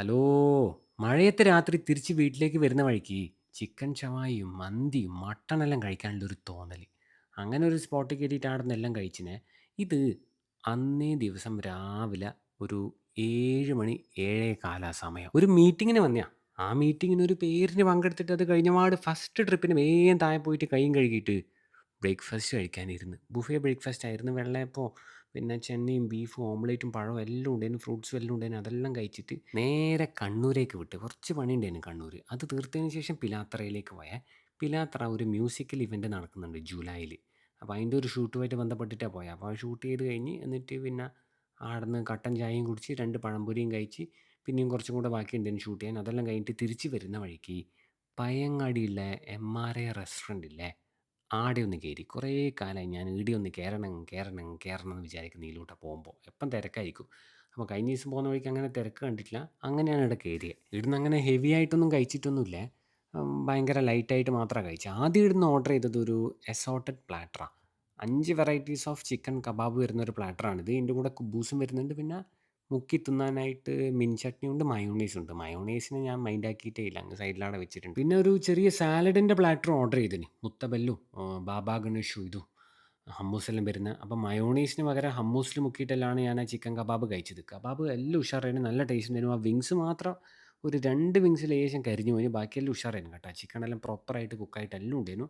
Hello മഴയത്തെ രാത്രി തിരിച്ച് വീട്ടിലേക്ക് വരുന്ന വഴിക്ക് ചിക്കൻ ഷവായിയും മന്തിയും മട്ടണെല്ലാം എല്ലാം ഒരു തോന്നൽ അങ്ങനെ ഒരു സ്പോട്ട് കയറിയിട്ട് അവിടെ എല്ലാം കഴിച്ചിനെ. ഇത് അന്നേ ദിവസം രാവിലെ ഒരു ഏഴ് മണി ഏഴേ കാലാ സമയം. ഒരു മീറ്റിങ്ങിന് വന്നയാ. ആ മീറ്റിങ്ങിന് ഒരു പേരിന് പങ്കെടുത്തിട്ട് അത് കഴിഞ്ഞപാട് ഫസ്റ്റ് ട്രിപ്പിന് വേഗം താഴെ പോയിട്ട് കൈയും കഴുകിയിട്ട് ബ്രേക്ക്ഫാസ്റ്റ് കഴിക്കാനിരുന്ന്. ബുഫേ ബ്രേക്ക്ഫാസ്റ്റ് ആയിരുന്നു. വെള്ളയപ്പോ പിന്നെ ചെന്നൈയും ബീഫും ഓംലേറ്റും പഴവും എല്ലാം ഉണ്ടായിരുന്നു ഫ്രൂട്ട്സും എല്ലാം ഉണ്ടായിരുന്നു അതെല്ലാം കഴിച്ചിട്ട് നേരെ കണ്ണൂരേക്ക് വിട്ട്. കുറച്ച് പണി ഉണ്ടായിരുന്നു കണ്ണൂർ അത് തീർത്തതിന് ശേഷം പിലാത്രയിലേക്ക് പോയാൽ പിലാത്ര ഒരു മ്യൂസിക്കൽ ഇവന്റ് നടക്കുന്നുണ്ട് ജൂലൈയിൽ അപ്പോൾ അതിന്റെ ഒരു ഷൂട്ടുമായിട്ട് ബന്ധപ്പെട്ടിട്ടാണ് പോയത് അപ്പോൾ ഷൂട്ട് ചെയ്ത് കഴിഞ്ഞ് എന്നിട്ട് പിന്നെ ആടുന്ന് കട്ടൻ ചായയും കുടിച്ച് രണ്ട് പഴംപൊരിയും കഴിച്ച് പിന്നെയും കുറച്ചും കൂടെ ബാക്കിയുണ്ടായിരുന്നു ഷൂട്ട് ചെയ്യാൻ. അതെല്ലാം കഴിഞ്ഞിട്ട് തിരിച്ച് വരുന്ന വഴിക്ക് പയങ്ങാടിയിലെ എം ആർ എ റെസ്റ്റോറന്റ് ഇല്ലേ ആടെ ഒന്ന് കയറി കുറേ കാലമായി ഞാൻ ഈടെ ഒന്ന് കയറണം കയറണം കയറണം എന്ന് വിചാരിക്കുന്നു ഇതിലൂടെ പോകുമ്പോൾ. എപ്പം തിരക്കായിരിക്കും? അപ്പോൾ കഴിഞ്ഞ ദിവസം പോകുന്ന വഴിക്ക് അങ്ങനെ തിരക്ക് കണ്ടിട്ടില്ല. അങ്ങനെയാണ് ഇവിടെ കയറിയത് ഇവിടുന്ന് അങ്ങനെ ഹെവി ആയിട്ടൊന്നും കഴിച്ചിട്ടൊന്നുമില്ല. ഭയങ്കര ലൈറ്റായിട്ട് മാത്രമാണ് കഴിച്ചത്. ആദ്യം ഇവിടുന്ന് ഓർഡർ ചെയ്തത് ഒരു എസോട്ടഡ് പ്ലാറ്ററാണ് അഞ്ച് വെറൈറ്റീസ് ഓഫ് ചിക്കൻ കബാബ് വരുന്ന ഒരു പ്ലാറ്ററാണിത് ഇതിന്റെ കൂടെ കുബൂസും വരുന്നുണ്ട്. പിന്നെ മുക്കി തിന്നാനായിട്ട് മിൻ മയോണൈസ് ഉണ്ട്. മയോണൈസിനെ ഞാൻ മൈൻഡ് ആക്കിയിട്ടേ ഇല്ല. അങ്ങ് സൈഡിലവിടെ വെച്ചിട്ടുണ്ട്. പിന്നെ ഒരു ചെറിയ സാലഡിന്റെ പ്ലാറ്റർ ഓർഡർ ചെയ്തിന്. മുത്തബല്ലു ബാബാ ഗണേഷും ഇതും ഹമ്മൂസെല്ലാം വരുന്ന. അപ്പം മയോണൈസിന് പകരം ഹമ്മൂസിൽ മുക്കിയിട്ടെല്ലാം ഞാൻ ആ ചിക്കൻ കബാബ് കഴിച്ചത്. കബാബ് എല്ലാം ഉഷാറായിരുന്നു. നല്ല ടേസ്റ്റ് തരും ആ വിങ്സ് മാത്രം ഒരു രണ്ട് വിങ്സിൽ ഏകദേശം കരിഞ്ഞു പോയി. ബാക്കിയെല്ലാം ഉഷാറായിരുന്നു കേട്ടോ. ചിക്കൻ എല്ലാം പ്രോപ്പറായിട്ട് കുക്കായിട്ട് എല്ലാം ഉണ്ടായിരുന്നു.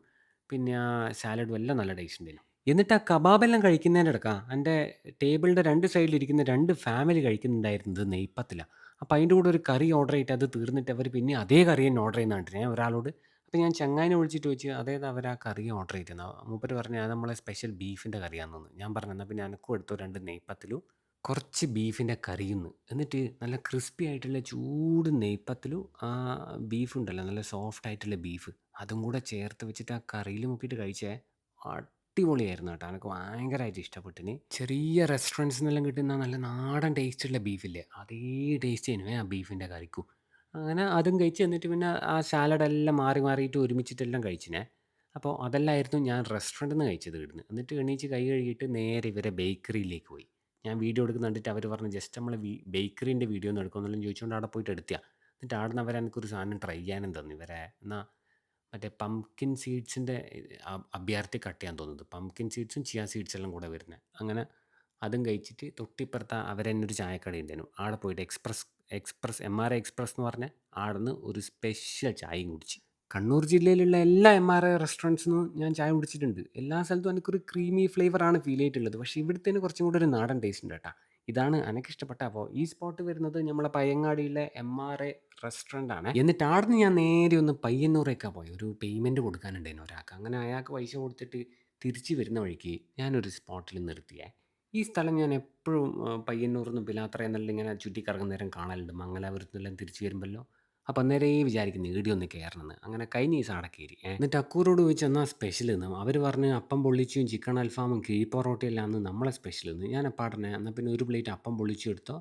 പിന്നെ ആ സാലഡും എല്ലാം നല്ല ടേസ്റ്റ് ഉണ്ടായിരുന്നു. എന്നിട്ട് ആ കബാബെല്ലാം കഴിക്കുന്നതിന്റെ ഇടയ്ക്ക് എന്റെ ടേബിളിന്റെ രണ്ട് സൈഡിലിരിക്കുന്ന രണ്ട് ഫാമിലി കഴിക്കുന്നുണ്ടായിരുന്നത് നെയ്പ്പത്തിലാണ് അപ്പം അതിന്റെ കൂടെ ഒരു കറി ഓർഡർ ചെയ്തിട്ട് അത് തീർന്നിട്ട് അവർ പിന്നെ അതേ കറി തന്നെ ഓർഡർ ചെയ്യുന്നുണ്ട് ഞാൻ ഒരാളോട് അപ്പോൾ ഞാൻ ചങ്ങായിനെ വിളിച്ചിട്ട് ചോദിച്ചു അതായത് അവർ ആ കറി ഓർഡർ ചെയ്തിരുന്നു മൂപ്പര് പറഞ്ഞു അത് നമ്മളെ സ്പെഷ്യൽ ബീഫിന്റെ കറിയാണെന്ന്. ഞാൻ പറഞ്ഞു എന്നാൽ പിന്നെ എനക്കും എടുത്തു രണ്ട് നെയ്പ്പത്തിലും കുറച്ച് ബീഫിന്റെ കറിയുന്ന്. എന്നിട്ട് നല്ല ക്രിസ്പി ആയിട്ടുള്ള ചൂട് നെയ്പ്പത്തിലും ആ ബീഫുണ്ടല്ലോ നല്ല സോഫ്റ്റ് ആയിട്ടുള്ള ബീഫ്. അതും കൂടെ ചേർത്ത് വെച്ചിട്ട് ആ കറിയിൽ മുക്കിയിട്ട് കഴിച്ചേ അടിപൊളിയായിരുന്നു കേട്ടോ. എനിക്ക് ഭയങ്കരമായിട്ട് ഇഷ്ടപ്പെട്ടിന്. ചെറിയ റെസ്റ്റോറന്റ്സിൽ നിന്നെല്ലാം കിട്ടുന്ന നല്ല നാടൻ ടേസ്റ്റുള്ള ബീഫില്ലേ അതേ ടേസ്റ്റ് ചെയ്യുന്നു ആ ബീഫിന്റെ കറിക്കും. അങ്ങനെ അതും കഴിച്ച് എന്നിട്ട് പിന്നെ ആ സാലഡ് എല്ലാം മാറി മാറിയിട്ട് ഒരുമിച്ചിട്ടെല്ലാം കഴിച്ചിനെ. അപ്പോൾ അതെല്ലായിരുന്നു ഞാൻ റെസ്റ്റോറന്റിൽ നിന്ന് കഴിച്ചത് ഇവിടുന്ന്. എന്നിട്ട് എണീച്ച് കൈ കഴുകിയിട്ട് നേരെ ഇവരെ ബേക്കറിയിലേക്ക് പോയി. ഞാൻ വീഡിയോ എടുക്കുന്ന കണ്ടിട്ട് അവർ പറഞ്ഞു ജസ്റ്റ് നമ്മൾ ബേക്കറീന്റെ വീഡിയോ ഒന്ന് എടുക്കുമെന്നെല്ലാം ചോദിച്ചുകൊണ്ട് അവിടെ പോയിട്ട് എടുത്തിയാ. എന്നിട്ട് അവിടെ നിന്ന് അവരെ എനിക്കൊരു സാധനം ട്രൈ ചെയ്യാനും തന്നു ഇവരെ. എന്നാൽ മറ്റേ പംകിൻ സീഡ്സിന്റെ അഭ്യർത്ഥി കട്ട് ചെയ്യാൻ തോന്നുന്നത്. പംകിൻ സീഡ്സും ചിയാ സീഡ്സ് എല്ലാം കൂടെ വരുന്നത് അങ്ങനെ അതും കഴിച്ചിട്ട് തൊട്ടിപ്പുറത്ത് അവരെന്നെ ഒരു ചായക്കട ഉണ്ടായിരുന്നു. ആടെ പോയിട്ട് express express M R I express എന്ന് പറഞ്ഞ ആടുന്ന് ഒരു സ്പെഷ്യൽ ചായയും കുടിച്ച്. കണ്ണൂർ ജില്ലയിലുള്ള എല്ലാ എം ആർ ഐ റെസ്റ്റോറന്റ്സിനും ഞാൻ ചായ കുടിച്ചിട്ടുണ്ട്. എല്ലാ സ്ഥലത്തും എനിക്കൊരു ക്രീമി ഫ്ലേവറാണ് ഫീൽ ചെയ്തിട്ടുള്ളത്. പക്ഷേ ഇവിടുത്തേന് കുറച്ചും കൂടെ ഒരു നാടൻ ടേസ്റ്റ് ഉണ്ട് കേട്ടോ. ഇതാണ് എനിക്കിഷ്ടപ്പെട്ട അപ്പോൾ ഈ സ്പോട്ട് വരുന്നത് നമ്മളെ പയ്യങ്ങാടിയിലെ എം ആർ എ റെസ്റ്റോറന്റ് ആണ്. എന്നിട്ട് ആടുന്ന് ഞാൻ നേരെ ഒന്ന് പയ്യന്നൂരേക്കാണ് പോയി. ഒരു പേയ്മെന്റ് കൊടുക്കാനുണ്ടായിരുന്നു ഒരാൾക്ക്. അങ്ങനെ അയാൾക്ക് പൈസ കൊടുത്തിട്ട് തിരിച്ച് വരുന്ന വഴിക്ക് ഞാനൊരു സ്പോട്ടിൽ നിർത്തിയേ. ഈ സ്ഥലം ഞാൻ എപ്പോഴും പയ്യന്നൂർ നിന്ന് പിലാത്ര എന്നെല്ലാം ഇങ്ങനെ ചുറ്റിക്കറങ്ങുന്ന നേരം കാണലുണ്ട്. മംഗലാപുരത്തുനിന്നെല്ലാം തിരിച്ചു വരുമ്പല്ലോ. അപ്പോൾ ഈ വിചാരിക്കുന്നു ഈടി ഒന്ന് കയറണമെന്ന് അങ്ങനെ കഴിഞ്ഞ ദിവസം അവിടെ കയറി. എന്നിട്ട് അക്കൂറോട് ചോദിച്ചു എന്നാ സ്പെഷ്യൽ എന്ന് അവർ പറഞ്ഞ് അപ്പം പൊള്ളിച്ചും ചിക്കൻ അൽഫാമും കിഴി പൊറോട്ടയെല്ലാം അന്ന് നമ്മളെ സ്പെഷ്യൽ എന്ന് ഞാൻ അപ്പം പറഞ്ഞേ എന്നാൽ പിന്നെ ഒരു പ്ലേറ്റ് അപ്പം പൊള്ളിച്ചു എടുത്തോ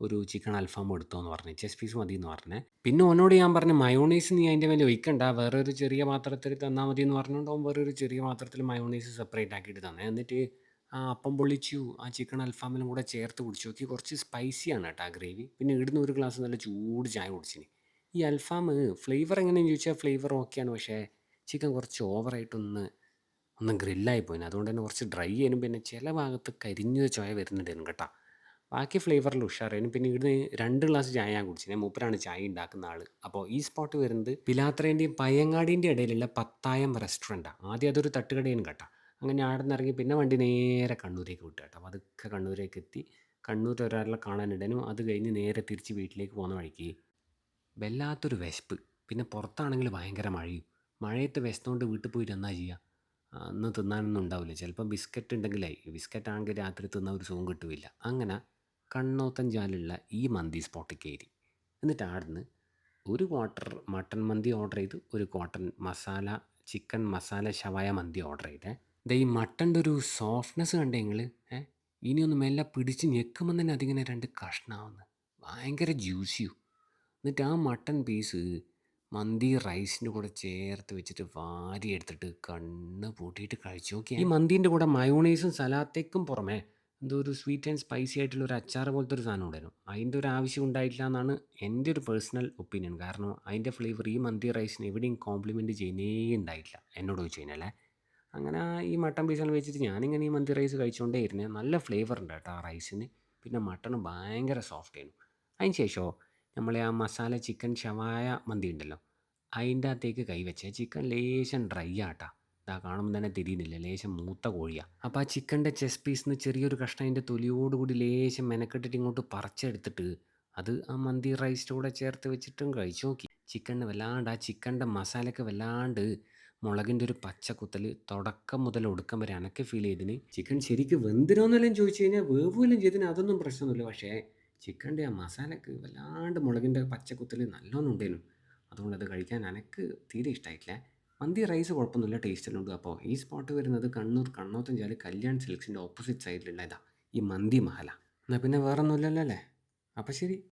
ഒരു ചിക്കൻ അൽഫാം എടുത്തോ എന്ന് പറഞ്ഞു. ചെസ് പീസ് മതി എന്ന് പറഞ്ഞേ. പിന്നെ ഓനോട് ഞാൻ പറഞ്ഞു മയോണൈസ് നീ അതിന്റെ മേലെ ഒഴിക്കണ്ട വേറെ ഒരു ചെറിയ പാത്രത്തിൽ തന്നാൽ മതി എന്ന് പറഞ്ഞുകൊണ്ട് വേറൊരു വേറെ ഒരു ചെറിയ പാത്രത്തിൽ മയോണൈസ് സെപ്പറേറ്റ് ആക്കിയിട്ട് തന്നെ. എന്നിട്ട് ആ അപ്പം പൊള്ളിച്ചു ആ ചിക്കൻ അൽഫാമിലും കൂടെ ചേർത്ത് കുടിച്ചു നോക്കി കുറച്ച് സ്പൈസിയാണ് കേട്ടോ ആ ഗ്രേവി പിന്നെ ഇടുന്ന ഒരു ഗ്ലാസ് നല്ല ചൂട് ചായ കുടിച്ചിന്. ഈ അൽഫാം ഫ്ലേവർ എങ്ങനെയാണെന്ന് ചോദിച്ചാൽ ഫ്ലേവർ ഓക്കെയാണ് പക്ഷേ ചിക്കൻ കുറച്ച് ഓവറായിട്ടൊന്ന് ഒന്ന് ഗ്രില്ലായി പോയിന്. അതുകൊണ്ട് തന്നെ കുറച്ച് ഡ്രൈ ആയിരുന്നു പിന്നെ ചില ഭാഗത്ത് കരിഞ്ഞ ചോയ വരുന്നുണ്ടായിരുന്നു കേട്ടോ. ബാക്കി ഫ്ലേവറിൽ ഉഷാറായിരുന്നു പിന്നെ ഇവിടുന്ന് രണ്ട് ഗ്ലാസ് ചായ ഞാൻ കുടിച്ചു. ഞാൻ മൂപ്പരാണ് ചായ ഉണ്ടാക്കുന്ന ആൾ അപ്പോൾ ഈ സ്പോട്ട് വരുന്നത് പിലാത്രേന്റെയും പയങ്ങാടിന്റെ ഇടയിലുള്ള പത്തായം റെസ്റ്റോറന്റാണ് ആദ്യം അതൊരു തട്ടുകടയാണ് കേട്ടോ. അങ്ങനെ അവിടെ നിന്ന് ഇറങ്ങി പിന്നെ വണ്ടി നേരെ കണ്ണൂരേക്ക് വിട്ടു കേട്ടോ. അപ്പോൾ അതൊക്കെ കണ്ണൂരേക്ക് എത്തി. കണ്ണൂർ ഒരാളെ കാണാനുണ്ടായിരുന്നു അത് കഴിഞ്ഞ് നേരെ തിരിച്ച് വീട്ടിലേക്ക് പോകുന്ന വഴിക്ക് വല്ലാത്തൊരു വിശപ്പ്. പിന്നെ പുറത്താണെങ്കിൽ ഭയങ്കര മഴയും. മഴയത്ത് വിശന്നുകൊണ്ട് വീട്ടിൽ പോയിട്ട് എന്നാ ചെയ്യുക അന്ന് തിന്നാനൊന്നും ഉണ്ടാവില്ല. ചിലപ്പോൾ ബിസ്ക്കറ്റ് ഉണ്ടെങ്കിലായി ബിസ്ക്കറ്റ് ആണെങ്കിൽ രാത്രി തിന്ന ഒരു സുഖം കിട്ടുമില്ല അങ്ങനെ കണ്ണോത്തഞ്ചാലുള്ള ഈ മന്തി സ്പോട്ടിൽ കയറി. എന്നിട്ട് ആടുന്ന് ഒരു ക്വാർട്ടർ മട്ടൺ മന്തി ഓർഡർ ചെയ്തു ഒരു ക്വാർട്ടർ മസാല ചിക്കൻ മസാല ഷവായ മന്തി ഓർഡർ ചെയ്തേ. ദേ ഈ മട്ടന്റെ ഒരു സോഫ്റ്റ്നെസ് കണ്ടെങ്കിൽ നിങ്ങൾ ഏ? ഇനി മെല്ലെ പിടിച്ച് ഞെക്കുമ്പോൾ തന്നെ അതിങ്ങനെ രണ്ട് കഷ്ണമാവുന്നു ഭയങ്കര ജ്യൂസിയും എന്നിട്ട് ആ മട്ടൺ പീസ് മന്തി റൈസിന്റെ കൂടെ ചേർത്ത് വെച്ചിട്ട് വാരി എടുത്തിട്ട് കണ്ണ് പൂട്ടിയിട്ട് കഴിച്ചു നോക്കി ഈ മന്തീന്റെ കൂടെ മയോണൈസും സലാത്തേക്കും പുറമേ എന്തോ ഒരു സ്വീറ്റ് ആൻഡ് സ്പൈസി ആയിട്ടുള്ള ഒരു അച്ചാർ പോലത്തെ ഒരു സാധനം ഉണ്ടായിരുന്നു. അതിന്റെ ഒരു ആവശ്യം ഉണ്ടായിട്ടില്ല എന്നാണ് എന്റെ ഒരു പേഴ്സണൽ ഒപ്പീനിയൻ കാരണം അതിന്റെ ഫ്ലേവർ ഈ മന്തി റൈസിന് എവിടെയും കോംപ്ലിമെന്റ് ചെയ്യുന്നേ ഉണ്ടായിട്ടില്ല. എന്നോട് ചോദിച്ചു കഴിഞ്ഞാലേ. അങ്ങനെ ഈ മട്ടൻ പീസാണ് വെച്ചിട്ട് ഞാനിങ്ങനെ ഈ മന്തി റൈസ് കഴിച്ചുകൊണ്ടേ ഇരുന്നേ. നല്ല ഫ്ലേവർ ഉണ്ട് കേട്ടോ ആ റൈസിന്. പിന്നെ മട്ടൺ ഭയങ്കര സോഫ്റ്റ് ആയിരുന്നു. അതിന് ശേഷമോ നമ്മളെ ആ മസാല ചിക്കൻ ഷവായ മന്തി ഉണ്ടല്ലോ അതിന്റെ അകത്തേക്ക് കൈവച്ച് ചിക്കൻ ലേശം ഡ്രൈ ആട്ടാ. ഇതാ കാണുമ്പോൾ തന്നെ തിരിയുന്നില്ല ലേശം മൂത്ത കോഴിയാണ് അപ്പോൾ ആ ചിക്കന്റെ ചെസ് പീസ് നിന്ന് ചെറിയൊരു കഷ്ണം അതിന്റെ തൊലിയോടുകൂടി ലേശം മെനക്കെട്ടിട്ട് ഇങ്ങോട്ട് പറിച്ചെടുത്തിട്ട് അത് ആ മന്തി റൈസിലൂടെ ചേർത്ത് വെച്ചിട്ടും കഴിച്ചു നോക്കി. ചിക്കന് വല്ലാണ്ട് ആ ചിക്കന്റെ മസാലയ്ക്ക് വല്ലാണ്ട് മുളകിന്റെ ഒരു പച്ച കുത്തൽ തുടക്കം മുതൽ ഒടുക്കം വരെ അനക്ക് ഫീൽ ചെയ്തിന്. ചിക്കൻ ശരിക്കും വെന്തിനോന്നെല്ലാം ചോദിച്ചു കഴിഞ്ഞാൽ വേവുമെല്ലാം ചെയ്തിന് അതൊന്നും പ്രശ്നമൊന്നുമില്ല പക്ഷേ ചിക്കന്റെ ആ മസാലക്ക് വല്ലാണ്ട് മുളകിന്റെ പച്ചക്കുത്തൽ നല്ലോണം ഉണ്ടേനു. അതുകൊണ്ട് അത് കഴിക്കാൻ എനിക്ക് തീരെ ഇഷ്ടമായിട്ടില്ല മന്തി റൈസ് കുഴപ്പമൊന്നുമില്ല ടേസ്റ്റിലുണ്ട് അപ്പോൾ ഈ സ്പോട്ട് വരുന്നത് കണ്ണൂർ കണ്ണോത്തഞ്ചാൽ കല്യാൺ സിൽക്സിന്റെ ഓപ്പോസിറ്റ് സൈഡിലുള്ള ഈ മന്തി മഹല. എന്നാൽ പിന്നെ വേറൊന്നുമില്ലല്ലോ അല്ലേ? അപ്പോൾ ശരി.